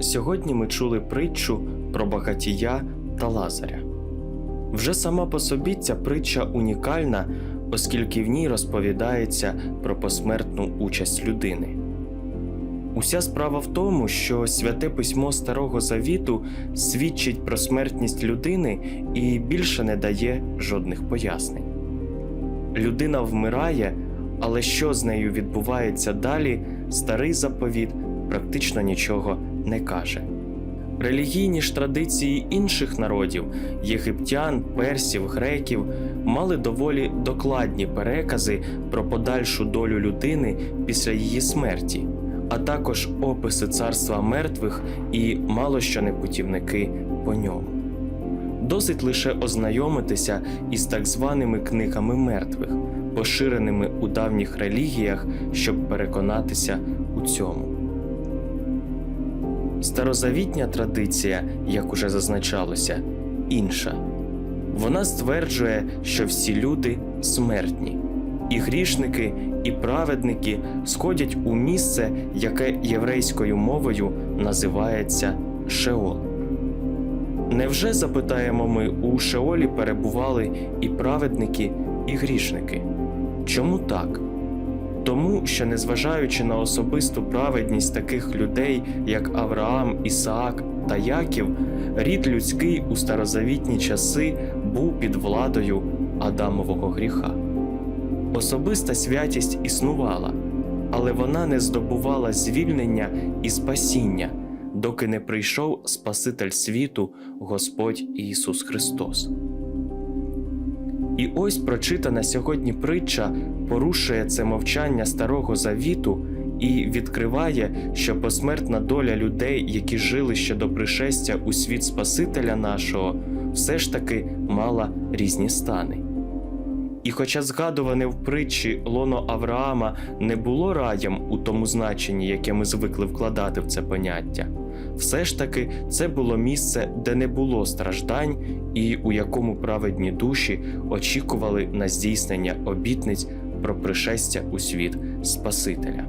Сьогодні ми чули притчу про багатія та Лазаря. Вже сама по собі ця притча унікальна, оскільки в ній розповідається про посмертну участь людини. Уся справа в тому, що святе письмо Старого Завіту свідчить про смертність людини і більше не дає жодних пояснень. Людина вмирає, але що з нею відбувається далі, старий заповіт практично нічого не каже. Релігійні ж традиції інших народів єгиптян, персів, греків мали доволі докладні перекази про подальшу долю людини після її смерті, а також описи царства мертвих і мало що не путівники по ньому. Досить лише ознайомитися із так званими книгами мертвих, поширеними у давніх релігіях, щоб переконатися у цьому. Старозавітня традиція, як уже зазначалося, інша. Вона стверджує, що всі люди смертні, і грішники, і праведники сходять у місце, яке єврейською мовою називається Шеол. Невже запитаємо ми, у Шеолі перебували і праведники, і грішники? Чому так? Тому що, незважаючи на особисту праведність таких людей, як Авраам, Ісаак та Яків, рід людський у старозавітні часи був під владою Адамового гріха. Особиста святість існувала, але вона не здобувала звільнення і спасіння, доки не прийшов Спаситель світу, Господь Ісус Христос. І ось прочитана сьогодні притча порушує це мовчання Старого Завіту і відкриває, що посмертна доля людей, які жили ще до пришестя у світ Спасителя нашого, все ж таки мала різні стани. І хоча згадуване в притчі лоно Авраама не було раєм у тому значенні, яке ми звикли вкладати в це поняття, все ж таки це було місце, де не було страждань, і у якому праведні душі очікували на здійснення обітниць про пришестя у світ Спасителя.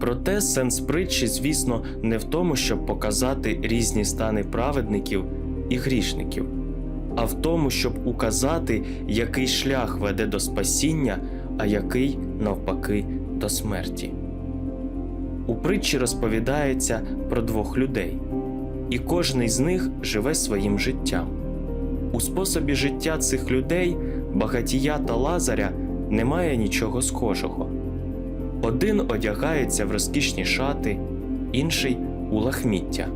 Проте сенс притчі, звісно, не в тому, щоб показати різні стани праведників і грішників, а в тому, щоб указати, який шлях веде до спасіння, а який, навпаки, до смерті. У притчі розповідається про двох людей, і кожний з них живе своїм життям. У способі життя цих людей, багатія та лазаря, немає нічого схожого. Один одягається в розкішні шати, інший у лахміття.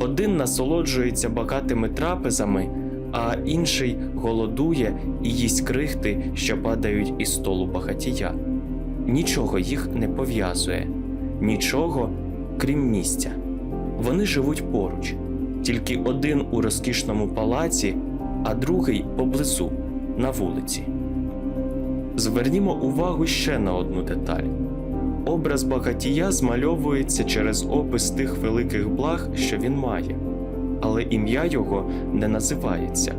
Один насолоджується багатими трапезами, а інший голодує і їсть крихти, що падають із столу багатія. Нічого їх не пов'язує, нічого крім місця. Вони живуть поруч, тільки один у розкішному палаці, а другий поблизу, на вулиці. Звернімо увагу ще на одну деталь. Образ багатія змальовується через опис тих великих благ, що він має, але ім'я його не називається,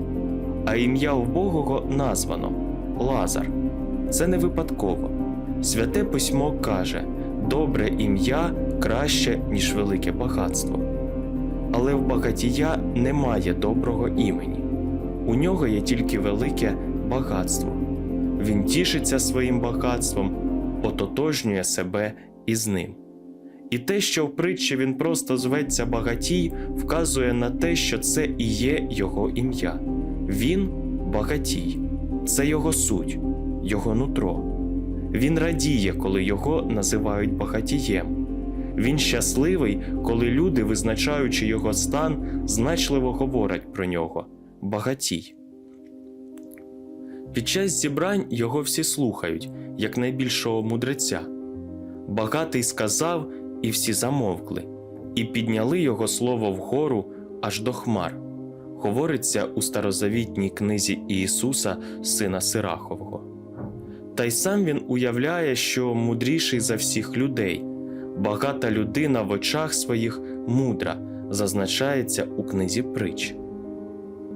а ім'я вбогого названо Лазар. Це не випадково. Святе письмо каже: добре ім'я краще, ніж велике багатство. Але в багатія немає доброго імені, у нього є тільки велике багатство. Він тішиться своїм багатством, ототожнює себе із ним. І те, що в притчі він просто зветься багатій, вказує на те, що це і є його ім'я. Він багатій, це його суть, його нутро. Він радіє, коли його називають багатієм. Він щасливий, коли люди, визначаючи його стан, значливо говорять про нього багатій. Під час зібрань його всі слухають, як найбільшого мудреця. Багатий сказав, і всі замовкли, і підняли його слово вгору аж до хмар. Говориться у старозавітній книзі Ісуса, сина Сирахового. Та й сам він уявляє, що мудріший за всіх людей, багата людина в очах своїх мудра, зазначається у книзі притч.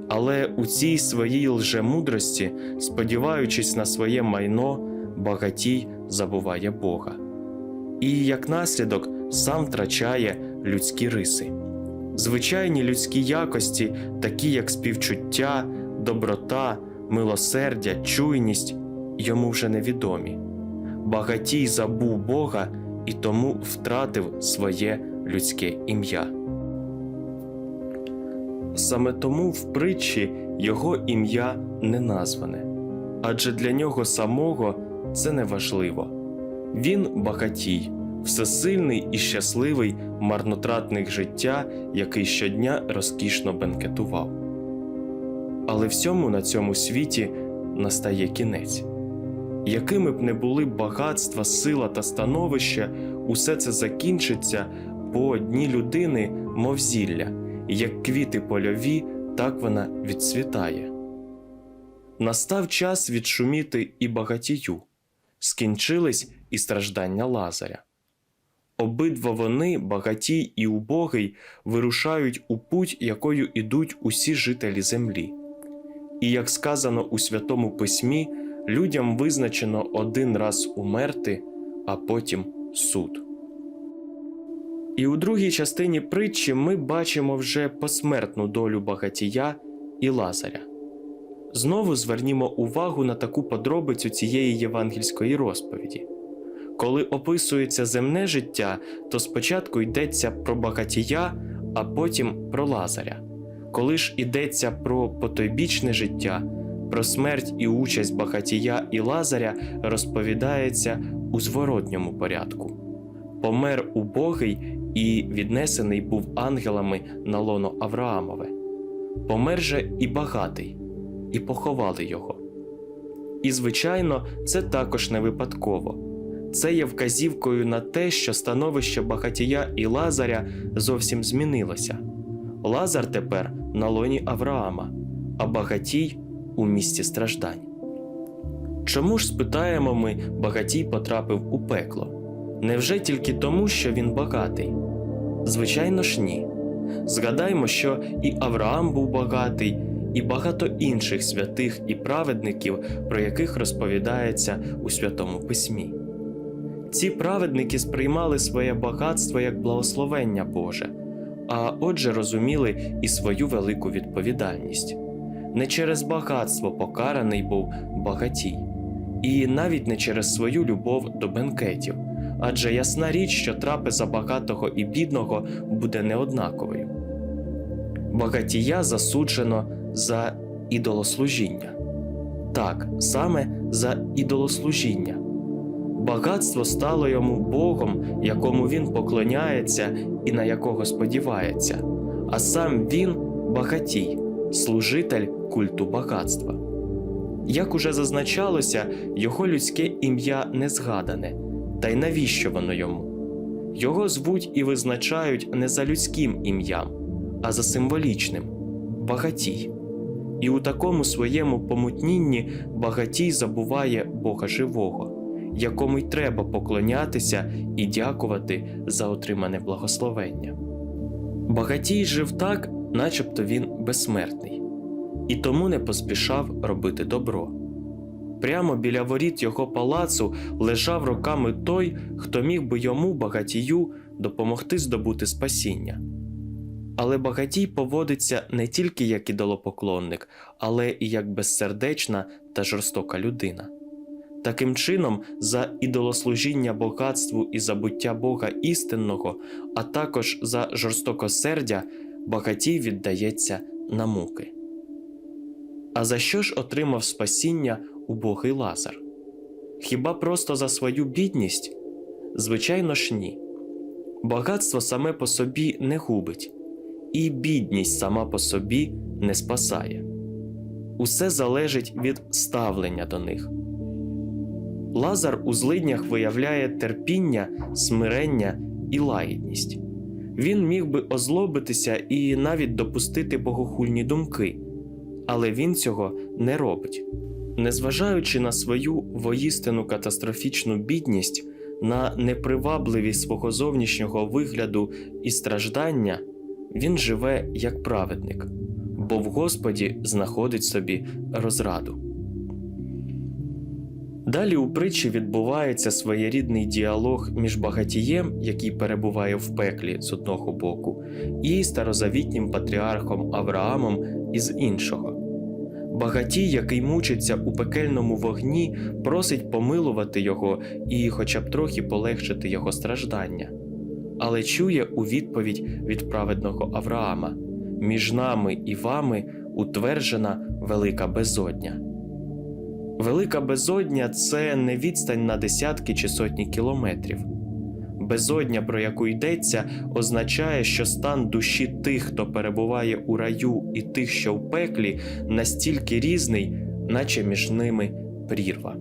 Але у цій своїй лжемудрості, сподіваючись на своє майно, багатій забуває Бога. І як наслідок сам втрачає людські риси. Звичайні людські якості, такі як співчуття, доброта, милосердя, чуйність, йому вже невідомі. Багатій забув Бога і тому втратив своє людське ім'я. Саме тому в притчі його ім'я не назване, адже для нього самого це не важливо. Він багатій, всесильний і щасливий марнотратник життя, який щодня розкішно бенкетував. Але всьому на цьому світі настає кінець. Якими б не були багатства, сила та становище, усе це закінчиться, бо дні людини, мов зілля, як квіти польові, так вона відцвітає. Настав час відшуміти і багатію, скінчились і страждання Лазаря. Обидва вони, багатій і убогий, вирушають у путь, якою ідуть усі жителі землі. І як сказано у Святому Письмі, людям визначено один раз умерти, а потім суд. І у другій частині притчі ми бачимо вже посмертну долю багатія і Лазаря. Знову звернімо увагу на таку подробицю цієї євангельської розповіді. Коли описується земне життя, то спочатку йдеться про багатія, а потім про Лазаря. Коли ж йдеться про потойбічне життя, про смерть і участь багатія і Лазаря розповідається у зворотньому порядку. Помер убогий і віднесений був ангелами на лоно Авраамове. Помер же і багатий, і поховали його. І, звичайно, це також не випадково. Це є вказівкою на те, що становище багатія і Лазаря зовсім змінилося. Лазар тепер на лоні Авраама, а багатій у місці страждань. Чому ж спитаємо ми, багатій потрапив у пекло? Невже тільки тому, що він багатий? Звичайно ж ні. Згадаймо, що і Авраам був багатий, і багато інших святих і праведників, про яких розповідається у Святому Письмі. Ці праведники сприймали своє багатство як благословення Боже, а отже розуміли і свою велику відповідальність. Не через багатство покараний був багатій, і навіть не через свою любов до бенкетів, адже ясна річ, що трапеза багатого і бідного буде неоднаковою. Багатія засуджено за ідолослужіння. Так, саме за ідолослужіння. Багатство стало йому Богом, якому він поклоняється і на якого сподівається, а сам він багатій, служитель культу багатства. Як уже зазначалося, його людське ім'я не згадане, та й навіщо воно йому? Його звуть і визначають не за людським ім'ям, а за символічним багатій. І у такому своєму помутнінні багатій забуває Бога живого якому й треба поклонятися і дякувати за отримане благословення. Багатій жив так, начебто він безсмертний, і тому не поспішав робити добро. Прямо біля воріт його палацу лежав роками той, хто міг би йому, багатію, допомогти здобути спасіння. Але багатій поводиться не тільки як ідолопоклонник, але і як безсердечна та жорстока людина. Таким чином, за ідолослужіння багатству і забуття Бога істинного, а також за жорстокосердя, багатій віддається на муки. А за що ж отримав спасіння убогий Лазар? Хіба просто за свою бідність? Звичайно ж ні. Багатство саме по собі не губить, і бідність сама по собі не спасає. Усе залежить від ставлення до них. Лазар у злиднях виявляє терпіння, смирення і лагідність. Він міг би озлобитися і навіть допустити богохульні думки, але він цього не робить. Незважаючи на свою воїстину катастрофічну бідність, на непривабливість свого зовнішнього вигляду і страждання, він живе як праведник, бо в Господі знаходить собі розраду. Далі у притчі відбувається своєрідний діалог між багатієм, який перебуває в пеклі з одного боку, і старозавітнім патріархом Авраамом із іншого. Багатій, який мучиться у пекельному вогні, просить помилувати його і хоча б трохи полегшити його страждання, але чує у відповідь від праведного Авраама: між нами і вами утверджена велика безодня. Велика безодня це не відстань на десятки чи сотні кілометрів. Безодня, про яку йдеться, означає, що стан душі тих, хто перебуває у раю, і тих, що в пеклі, настільки різний, наче між ними прірва.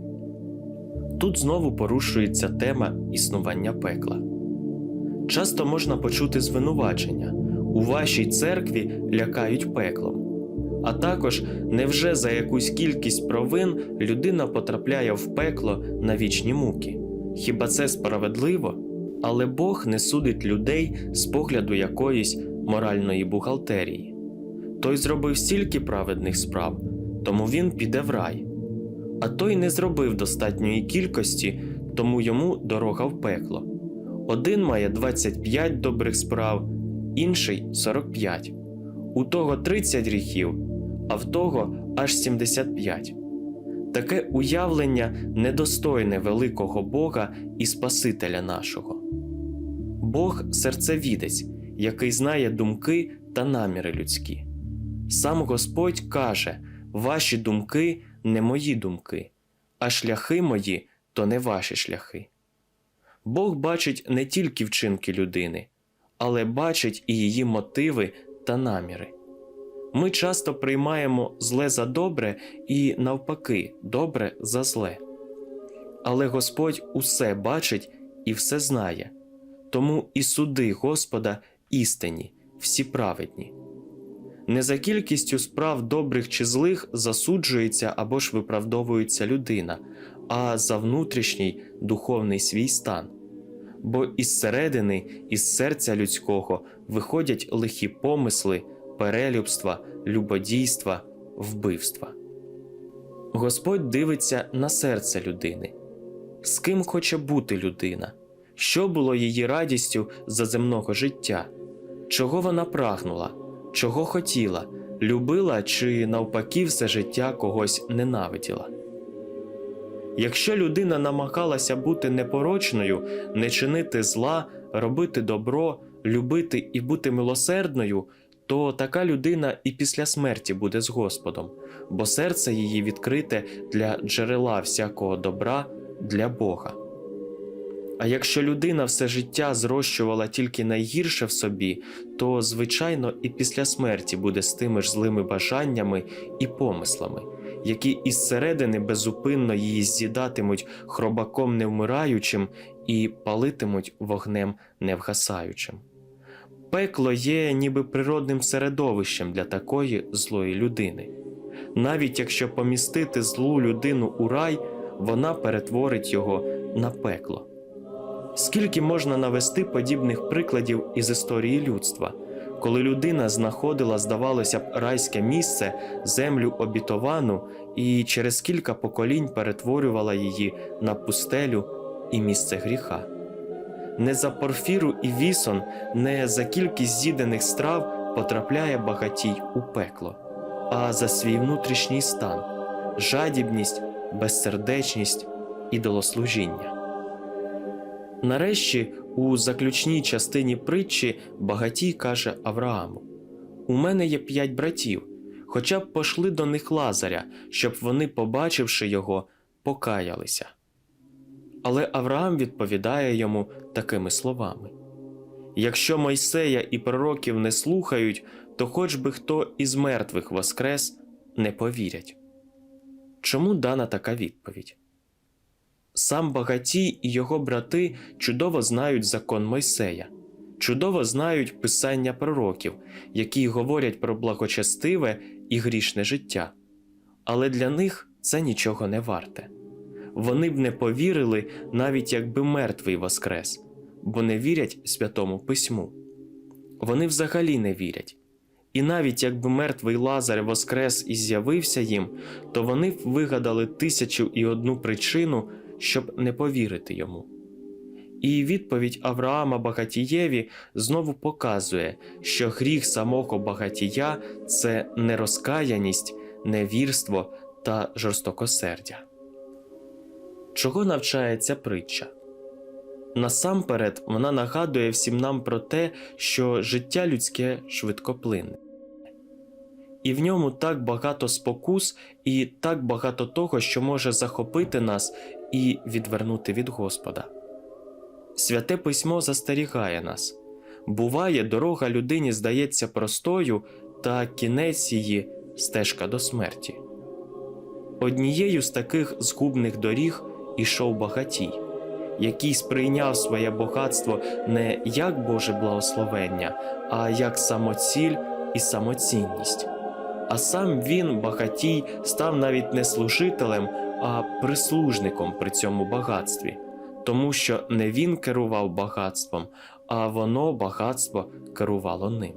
Тут знову порушується тема існування пекла. Часто можна почути звинувачення у вашій церкві лякають пеклом. А також, невже за якусь кількість провин людина потрапляє в пекло на вічні муки? Хіба це справедливо? Але Бог не судить людей з погляду якоїсь моральної бухгалтерії. Той зробив стільки праведних справ, тому він піде в рай. А той не зробив достатньої кількості, тому йому дорога в пекло. Один має 25 добрих справ, інший 45. У того 30 гріхів, а в того аж 75. Таке уявлення недостойне великого Бога і Спасителя нашого. Бог серцевідець, який знає думки та наміри людські. Сам Господь каже: Ваші думки не мої думки, а шляхи мої то не ваші шляхи. Бог бачить не тільки вчинки людини, але бачить і її мотиви та наміри. Ми часто приймаємо зле за добре і, навпаки, добре за зле. Але Господь усе бачить і все знає, тому і суди Господа істинні, всі праведні. Не за кількістю справ добрих чи злих засуджується або ж виправдовується людина, а за внутрішній духовний свій стан. Бо із середини, із серця людського виходять лихі помисли, перелюбства, любодійства, вбивства. Господь дивиться на серце людини. З ким хоче бути людина, що було її радістю за земного життя, чого вона прагнула, чого хотіла, любила чи навпаки все життя когось ненавиділа. Якщо людина намагалася бути непорочною, не чинити зла, робити добро, любити і бути милосердною, то така людина і після смерті буде з Господом, бо серце її відкрите для джерела всякого добра для Бога. А якщо людина все життя зрощувала тільки найгірше в собі, то, звичайно, і після смерті буде з тими ж злими бажаннями і помислами, які із середини безупинно її з'їдатимуть хробаком невмираючим і палитимуть вогнем невгасаючим. Пекло є ніби природним середовищем для такої злої людини. Навіть якщо помістити злу людину у рай, вона перетворить його на пекло. Скільки можна навести подібних прикладів із історії людства, коли людина знаходила, здавалося б, райське місце, землю обітовану, і через кілька поколінь перетворювала її на пустелю і місце гріха. Не за порфіру і вісон, не за кількість з'їдених страв потрапляє багатій у пекло, а за свій внутрішній стан, жадібність, безсердечність, ідолослужіння. Нарешті, у заключній частині притчі багатій каже Аврааму: У мене є п'ять братів, хоча б пошли до них Лазаря, щоб вони, побачивши його, покаялися. Але Авраам відповідає йому такими словами: Якщо Мойсея і пророків не слухають, то хоч би хто із мертвих воскрес не повірять. Чому дана така відповідь? Сам багатій і його брати чудово знають закон Мойсея, чудово знають писання пророків, які говорять про благочестиве і грішне життя, але для них це нічого не варте. Вони б не повірили, навіть якби мертвий воскрес, бо не вірять святому письму. Вони взагалі не вірять, І навіть якби мертвий Лазар воскрес і з'явився їм, то вони б вигадали тисячу і одну причину, щоб не повірити йому. І відповідь Авраама Багатієві знову показує, що гріх самого багатія це нерозкаяність, невірство та жорстокосердя. Чого навчає ця притча? Насамперед, вона нагадує всім нам про те, що життя людське швидкоплинне. І в ньому так багато спокус і так багато того, що може захопити нас і відвернути від Господа. Святе письмо застерігає нас. Буває, дорога людині здається простою, та кінець її стежка до смерті. Однією з таких згубних доріг ішов багатій, який сприйняв своє багатство не як Боже благословення, а як самоціль і самоцінність. А сам він, багатій, став навіть не служителем, а прислужником при цьому багатстві, тому що не він керував багатством, а воно багатство керувало ним.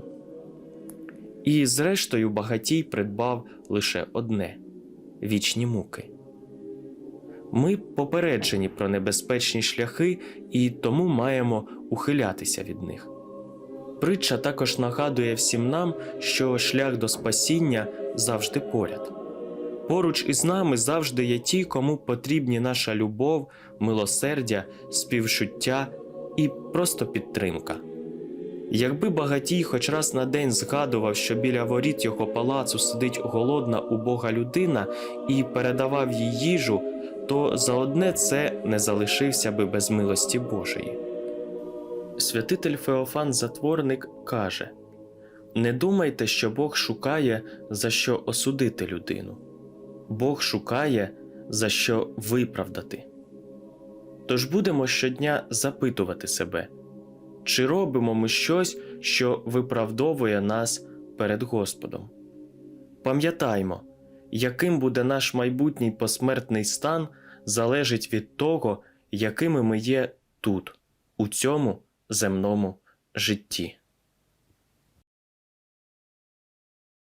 І зрештою багатій придбав лише одне вічні муки. Ми попереджені про небезпечні шляхи і тому маємо ухилятися від них. Притча також нагадує всім нам, що шлях до спасіння завжди поряд. Поруч із нами завжди є ті, кому потрібні наша любов, милосердя, співчуття і просто підтримка. Якби багатій хоч раз на день згадував, що біля воріт його палацу сидить голодна убога людина і передавав їй їжу, то за одне це не залишився би без милості Божої. Святитель Феофан Затворник каже: Не думайте, що Бог шукає, за що осудити людину. Бог шукає, за що виправдати. Тож будемо щодня запитувати себе, чи робимо ми щось, що виправдовує нас перед Господом. Пам'ятаймо, яким буде наш майбутній посмертний стан, залежить від того, якими ми є тут, у цьому земному житті.